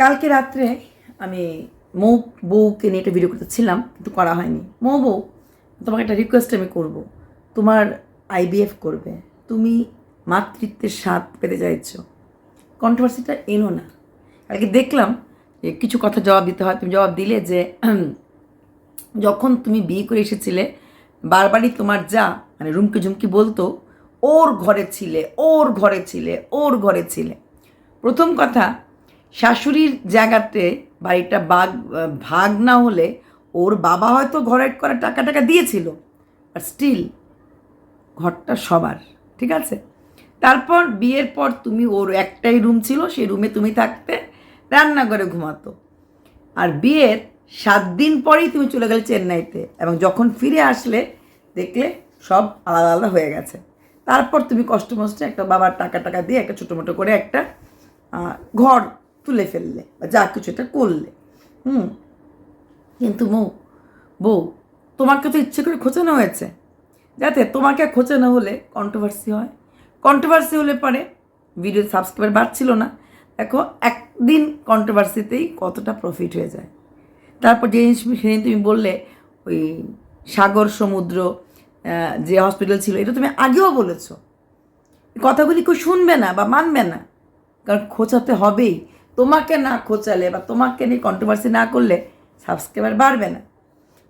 কালকে রাত্রে আমি মৌ বউকে নিয়ে একটা ভিডিও করতেছিলাম কিন্তু করা হয়নি। মৌ বউ, তোমাকে একটা রিকোয়েস্ট আমি করব। তোমার আইবিএফ করবে। তুমি মাতৃত্বের স্বাদ পেতে চাইছো। কন্ট্রোভার্সিটা এনো না। কালকে দেখলাম যে কিছু কথা জবাব দিতে হয়। তুমি জবাব দিলে যে যখন তুমি বিয়ে করে এসেছিলে, বারবারই তোমার যা মানে রুমকি ঝুমকি বলতো, ওর ঘরে ছিলে, ওর ঘরে ছিলে, ওর ঘরে ছিলে। প্রথম কথা শাশুড়ির জায়গাতে বাড়িটা বাঘ, ভাগ না হলে ওর বাবা হয়তো ঘরে করার টাকা টাকা দিয়েছিল। আর স্টিল ঘরটা সবার, ঠিক আছে? তারপর বিয়ের পর তুমি ওর একটাই রুম ছিল, সেই রুমে তুমি থাকতে, রান্নাঘরে ঘুমাতো। আর বিয়ের সাত দিন পরেই তুমি চলে গেলে চেন্নাইতে এবং যখন ফিরে আসলে দেখলে সব আলাদা আলাদা হয়ে গেছে। তারপর তুমি কষ্ট একটা বাবার টাকা টাকা দিয়ে একটা ছোটো মোটো করে একটা ঘর তুলে ফেললে বা যা কিছু এটা করলে। হুম? কিন্তু মৌ বউ তোমাকে তো ইচ্ছে করে খোঁচানো হয়েছে। যাতে তোমাকে খোঁচানো হলে কন্ট্রোভার্সি হয়। কন্ট্রোভার্সি হলে পরে ভিডিও সাবস্ক্রাইবার বাড়ছিল না। দেখো, একদিন কন্ট্রোভার্সিতেই কতটা প্রফিট হয়ে যায়। তারপর যে জিনিস সেদিন তুমি বললে, ওই সাগর সমুদ্র যে হসপিটাল ছিল, এটা তুমি আগেও বলেছ। কথাগুলি কেউ শুনবে না বা মানবে না। কারণ খোঁচাতে হবেই। তোমাকে না খোঁচালে বা তোমাকে নিয়ে কন্ট্রোভার্সি না করলে সাবস্ক্রাইবার বাড়বে না।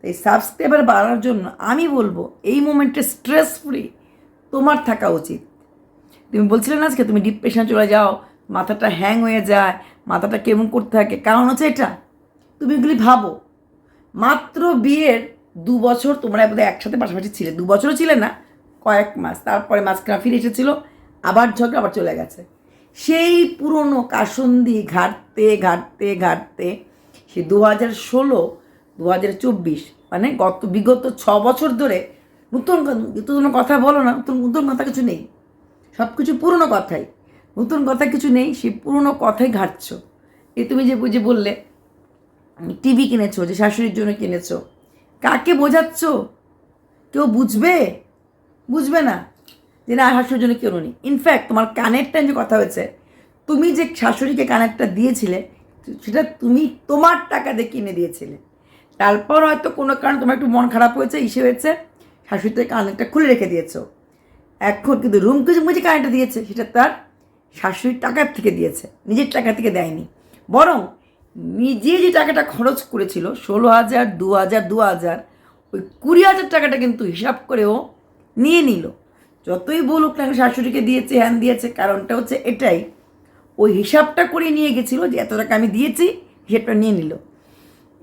এই সাবস্ক্রাইবার বাড়ার জন্য আমি বলব, এই মোমেন্টে স্ট্রেস ফ্রি তোমার থাকা উচিত। তুমি বলছিলে না আজকে তুমি ডিপ্রেশন চলে যাও, মাথাটা হ্যাং হয়ে যায়, মাথাটা কেমন করতে থাকে? কারণ হচ্ছে এটা, তুমি এগুলি ভাবো। মাত্র বিয়ের দু বছর তোমরা বোধহয় একসাথে পাশাপাশি ছিলে। দু বছরও ছিলে না, কয়েক মাস। তারপরে মাঝখানে ফিরে এসেছিল, আবার ঝগড়া, আবার চলে গেছে। সেই পুরনো কাসন্দি ঘাটতে ঘাটতে ঘাটতে সে দু হাজার ষোলো দু হাজার চব্বিশ মানে গত বিগত ছ বছর ধরে নতুন নতুন কথা বলো না, নতুন নতুন কথা কিছু নেই। সব কিছু পুরনো কথাই। নতুন কথা কিছু নেই সেই পুরনো কথাই ঘাটছো। এই তুমি যে যে বললে টিভি কিনেছো, যে শাশুড়ির জন্য কিনেছো, কাকে বোঝাচ্ছ? কেউ বুঝবে? বুঝবে না। যে না শাশুড়ির জন্য কেউ নেই ইনফ্যাক্ট তোমার কানের টাইম যে কথা হয়েছে, তুমি যে শাশুড়িকে কানেরটা দিয়েছিলে, সেটা তুমি তোমার টাকা দিয়ে কিনে দিয়েছিলে। তারপর হয়তো কোনো কারণে তোমার একটু মন খারাপ হয়েছে ইসে হয়েছে শাশুড়িতে কানেরটা খুলে রেখে দিয়েছ। এখন কিন্তু রুমকে যে কানেরটা দিয়েছে, সেটা তার শাশুড়ির টাকার থেকে দিয়েছে, নিজের টাকা থেকে দেয়নি। বরং নিজে যে টাকাটা খরচ করেছিল, ষোলো হাজার, দু হাজার দু হাজার, ওই কুড়ি হাজার টাকাটা কিন্তু হিসাব করেও নিয়ে নিল। যতই বলুক না শাশুড়িকে দিয়েছে, হ্যান দিয়েছে, কারণটা হচ্ছে এটাই। ওই হিসাবটা করে নিয়ে গেছিল যে এত টাকা আমি দিয়েছি, হিসাবটা নিয়ে নিল।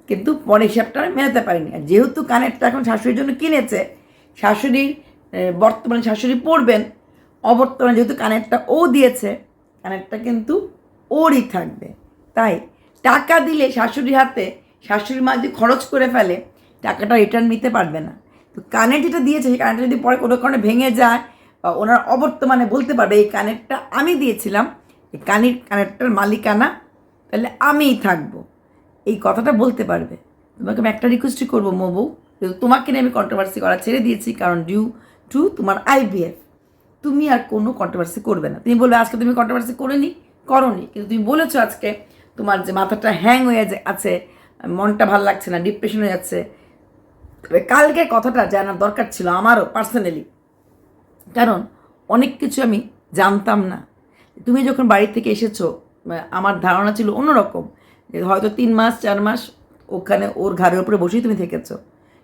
কিন্তু পরে হিসাবটা মেলাতে পারিনি। আর যেহেতু কানেরটা এখন শাশুড়ির জন্য কিনেছে, শাশুড়ি বর্তমানে শাশুড়ি পড়বেন অবর্তমানে যেহেতু কানেরটা ও দিয়েছে, কানেরটা কিন্তু ওরই থাকবে। তাই টাকা দিলে শাশুড়ির হাতে, শাশুড়ির মা যদি খরচ করে ফেলে, টাকাটা রিটার্ন নিতে পারবে না। তো কানের যেটা দিয়েছে, সেই কানেরটা যদি পরে কোনো কারণে ভেঙে যায়, বা ওনার অবর্তমানে বলতে পারবে, এই কানেরটা আমি দিয়েছিলাম, এই কানের কানেরটার মালিকানা, তাহলে আমিই থাকব। এই কথাটা বলতে পারবে। তোমাকে আমি একটা রিকোয়েস্টই করব, মোবু তোমাকে নিয়ে আমি কন্ট্রোভার্সি করা ছেড়ে দিয়েছি, কারণ ডিউ টু তোমার আইবিএফ তুমি আর কোনো কন্ট্রোভার্সি করবে না। তুমি বলবে, আজকে তুমি কন্ট্রোভার্সি করে করেনি, করনি। কিন্তু তুমি বলেছ আজকে তোমার যে মাথাটা হ্যাং হয়ে আছে, মনটা ভালো লাগছে না ডিপ্রেশন হয়ে যাচ্ছে তবে কালকে কথাটা জানার দরকার ছিল আমারও পার্সোনালি কারণ অনেক কিছু আমি জানতাম না। তুমি যখন বাড়ি থেকে এসেছ আমার ধারণা ছিল অন্যরকম। যে হয়তো তিন মাস, চার মাস ওখানে ওর ঘাড়ের উপরে বসেই তুমি থেকেছো।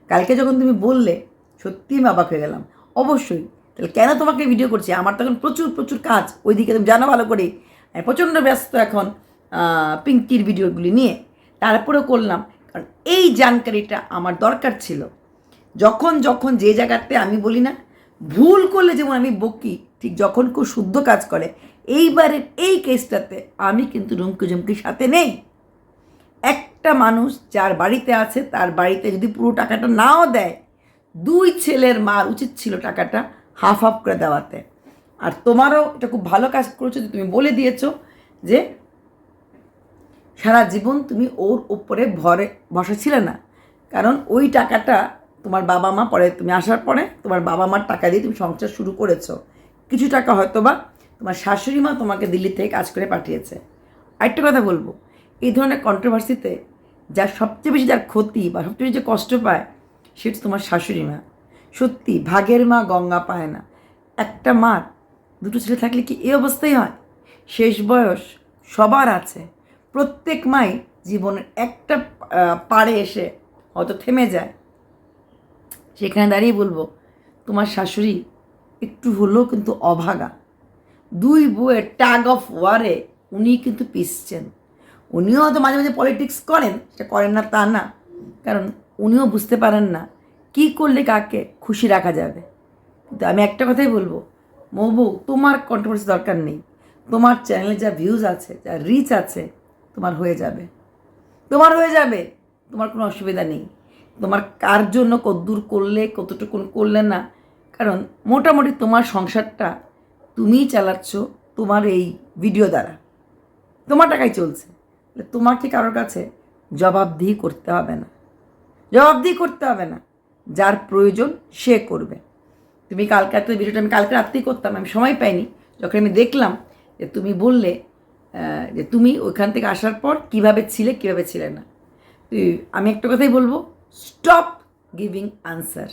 কালকে যখন তুমি বললে, সত্যিই অবাক হয়ে গেলাম। অবশ্যই। তাহলে কেন তোমাকে ভিডিও করছি? আমার তখন প্রচুর প্রচুর কাজ। ওইদিকে তুমি জানো ভালো করে প্রচণ্ড ব্যস্ত এখন পিঙ্কির ভিডিওগুলি নিয়ে। তারপরেও করলাম। কারণ এই জানকারিটা আমার দরকার ছিল। যখন যখন যে জায়গাতে আমি বলি না, ভুল করলে যেমন আমি বকি, ঠিক যখন কেউ শুদ্ধ কাজ করে, এইবারের এই কেসটাতে আমি কিন্তু রুমকি জুমকির সাথে নেই। একটা মানুষ যার বাড়িতে আছে, তার বাড়িতে যদি পুরো টাকাটা নাও দেয়, দুই ছেলের মার উচিত ছিল টাকাটা হাফ হাফ করে দেওয়াতে। আর তোমারও এটা খুব ভালো কাজ করেছ তুমি বলে দিয়েছ যে সারা জীবন তুমি ওর উপরে ভরে বসা ছিলে না। কারণ ওই টাকাটা তোমার বাবা মা পরে, তুমি আসার পরে তোমার বাবা মার টাকা দিয়ে তুমি সংসার শুরু করেছ। কিছু টাকা হয়তো বা তোমার শাশুড়ি মা তোমাকে দিল্লি থেকে কাজ করে পাঠিয়েছে। আরেকটা কথা বলব, এই ধরনের কন্ট্রোভার্সিতে যার সবচেয়ে বেশি যার ক্ষতি বা সবচেয়ে বেশি যে কষ্ট পায় সেটা তোমার শাশুড়ি মা। সত্যি, ভাগের মা গঙ্গা পায় না। একটা মার, দুটো ছেলে থাকলে কি এই অবস্থাই হয়? শেষ বয়স সবার আছে। প্রত্যেক মাই জীবনের একটা পাড়ে এসে হয়তো থেমে যায়। সেখানে দাঁড়িয়ে বলব, তোমার শাশুড়ি একটু হলেও কিন্তু অভাগা। দুই বউয়ের টাগ অফ ওয়ারে উনি কিন্তু পিসছেন। উনিও হয়তো মাঝে মাঝে পলিটিক্স করেন, সেটা করেন না তা না। কারণ উনিও বুঝতে পারেন না কী করলে কাকে খুশি রাখা যাবে। কিন্তু আমি একটা কথাই বলব মৌ তোমার কন্ট্রোভার্সি দরকার নেই। তোমার চ্যানেলে যা ভিউজ আছে, যা রিচ আছে তোমার হয়ে যাবে। তোমার হয়ে যাবে। তোমার কোনো অসুবিধা নেই। তোমার কার জন্য কদ্দূর করলে, কতটুকুন করলে না? কারণ মোটামুটি তোমার সংসারটা তুমিই চালাচ্ছ, তোমার এই ভিডিও দ্বারা। তোমার টাকাই চলছে। তোমাকে কারোর কাছে জবাবদিহি করতে হবে না। জবাবদিহি করতে হবে না। যার প্রয়োজন সে করবে। তুমি কালকে রাত্রে ভিডিওটা আমি কালকে রাত্রেই করতাম, আমি সময় পাইনি। যখন আমি দেখলাম যে তুমি বললে যে তুমি ওইখান থেকে আসার পর কীভাবে ছিলে কীভাবে ছিলে না। তুই- আমি একটা কথাই বলব স্টপ গিভিং আনসার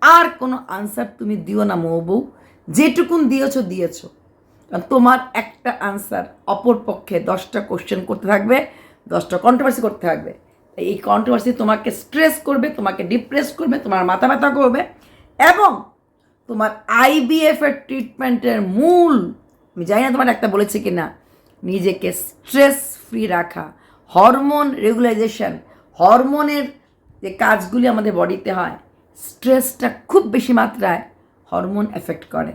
আর কোনো আনসার তুমি দিও না মৌ বউ। যেটুকুন দিয়েছ দিয়েছ। কারণ তোমার একটা আনসার অপর পক্ষে দশটা কোশ্চেন করতে থাকবে, দশটা কন্ট্রোভার্সি করতে থাকবে। এই কন্ট্রোভার্সি তোমাকে স্ট্রেস করবে, তোমাকে ডিপ্রেস করবে, তোমার মাথা ব্যথা করবে এবং তোমার আইবিএফ এর ট্রিটমেন্টের মূল, আমি জানি না তোমার একটা বলেছে কি না নিজেকে স্ট্রেস ফ্রি রাখা। হরমোন রেগুলাইজেশন হরমোনের যে কাজগুলি আমাদের বডিতে হয় স্ট্রেসটা খুব বেশি মাত্রায় হরমোন এফেক্ট করে।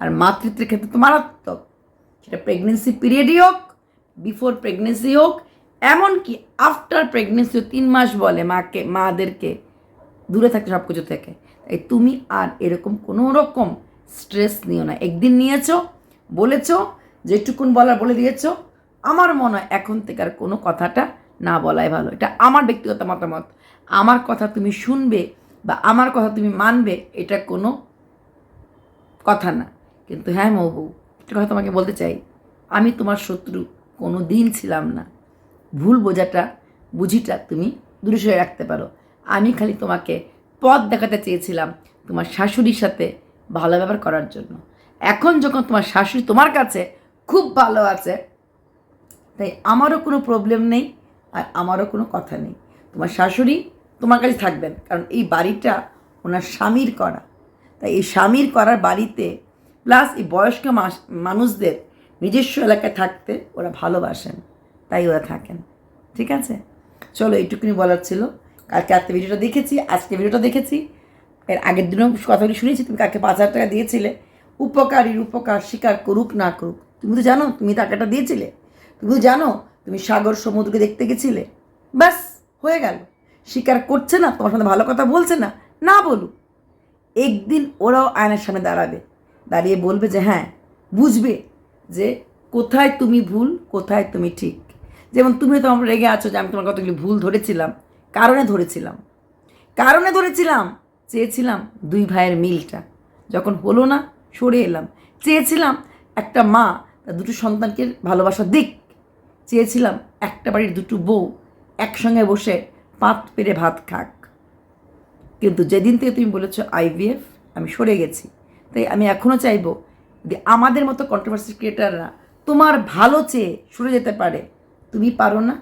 আর মাতৃত্বের ক্ষেত্রে তো মারাত্মক। সেটা প্রেগনেন্সি পিরিয়ডই হোক বিফোর প্রেগনেন্সি হোক, এমনকি আফটার প্রেগনেন্সিও তিন মাস বলে মাকে, মাদেরকে। দূরে থাকতে সব কিছু থেকে। তাই তুমি আর এরকম কোনো রকম স্ট্রেস নিও না। একদিন নিয়েছো, বলেছ যেটুকুন বলার বলে দিয়েছ, আমার মনে হয় এখন থেকে আর কোনো কথাটা না বলাই ভালো। এটা আমার ব্যক্তিগত মতামত। আমার কথা তুমি শুনবে বা আমার কথা তুমি মানবে, এটা কোনো কথা না। কিন্তু হ্যাঁ মৌ বউ একটা কথা তোমাকে বলতে চাই। আমি তোমার শত্রু, কোনো দিন ছিলাম না। ভুল বোঝাটা, বুঝিটা তুমি দূরে সরে রাখতে পারো। আমি খালি তোমাকে পথ দেখাতে চেয়েছিলাম তোমার শাশুড়ির সাথে ভালো ব্যবহার করার জন্য। এখন যখন তোমার শাশুড়ি তোমার কাছে খুব ভালো আছে। তাই আমারও কোনো প্রবলেম নেই আর আমারও কোনো কথা নেই। তোমার শাশুড়ি তোমার কাছে থাকবেন, কারণ এই বাড়িটা ওনার স্বামীর করা। তাই এই স্বামীর করার বাড়িতে প্লাস এই বয়স্ক মানুষদের নিজস্ব এলাকায় থাকতে ওরা ভালোবাসেন, তাই ওরা থাকেন। ঠিক আছে? চলো এইটুকুনি বলার ছিল। কালকে রাত্রে ভিডিওটা দেখেছি, আজকে ভিডিওটা দেখেছি। এর আগের দিনও কথাগুলি শুনেছি, তুমি কাকে পাঁচ হাজার টাকা দিয়েছিলে। উপকারীর উপকার স্বীকার করুক না করুক তুমি তো জানো, তুমি টাকাটা দিয়েছিলে। তুমি তো জানো, তুমি সাগর সমুদ্রকে দেখতে গেছিলে। ব্যাস, হয়ে গেল। স্বীকার করছে না, তোমার সাথে ভালো কথা বলছে না না বলুক। একদিন ওরাও আয়নার সামনে দাঁড়াবে। দাঁড়িয়ে বলবে যে হ্যাঁ বুঝবে যে কোথায় তুমি ভুল, কোথায় তুমি ঠিক। যেমন তুমি তো আমার রেগে আছো যে আমি তোমার কতগুলি ভুল ধরেছিলাম। কারণে ধরেছিলাম। কারণে ধরেছিলাম, চেয়েছিলাম দুই ভাইয়ের মিলটা। যখন হলো না, সরে এলাম। চেয়েছিলাম একটা মা দুটো সন্তানকে ভালোবাসা দিক চেয়েছিলাম, একটা বাড়ির দুটো বউ, একসঙ্গে বসে পাত পেরে ভাত খাক। কিন্তু যেদিন থেকে তুমি বলেছ আইভিএফ আমি সরে গেছি। তাই আমি এখনও চাইব যে আমাদের মতো কন্ট্রোভার্সি ক্রিয়েটাররা তোমার ভালো চেয়ে সরে যেতে পারে। তুমি পারো না?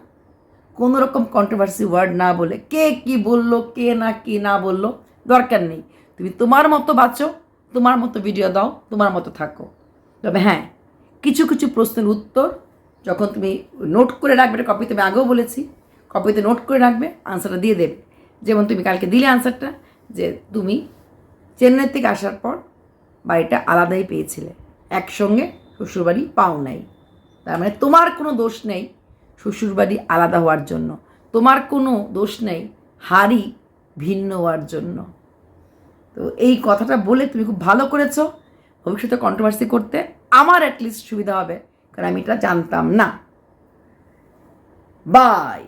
কোনো রকম কন্ট্রোভার্সি ওয়ার্ড না বলে কে কি বলল, কে না কি না বলল, দরকার নেই। তুমি তোমার মতো বাঁচো, তোমার মতো ভিডিও দাও, তোমার মতো থাকো। তবে হ্যাঁ কিছু কিছু প্রশ্নের উত্তর যখন তুমি নোট করে রাখবে, এটা কপিতে আমি আগেও বলেছি কপিতে নোট করে রাখবে আনসারটা দিয়ে দেবে। যেমন তুমি কালকে দিলে আনসারটা যে তুমি চেন্নাই থেকে আসার পর বাড়িটা আলাদাই পেয়েছিলে, একসঙ্গে শ্বশুরবাড়ি পাও নাই। তার মানে তোমার কোনো দোষ নেই শ্বশুরবাড়ি আলাদা হওয়ার জন্য। তোমার কোনো দোষ নেই হাড়ি ভিন্ন হওয়ার জন্য। তো এই কথাটা বলে তুমি খুব ভালো করেছ। ভবিষ্যতে কন্ট্রোভার্সি করতে আমার অ্যাটলিস্ট সুবিধা হবে কারণ আমি এটা জানতাম না। বাই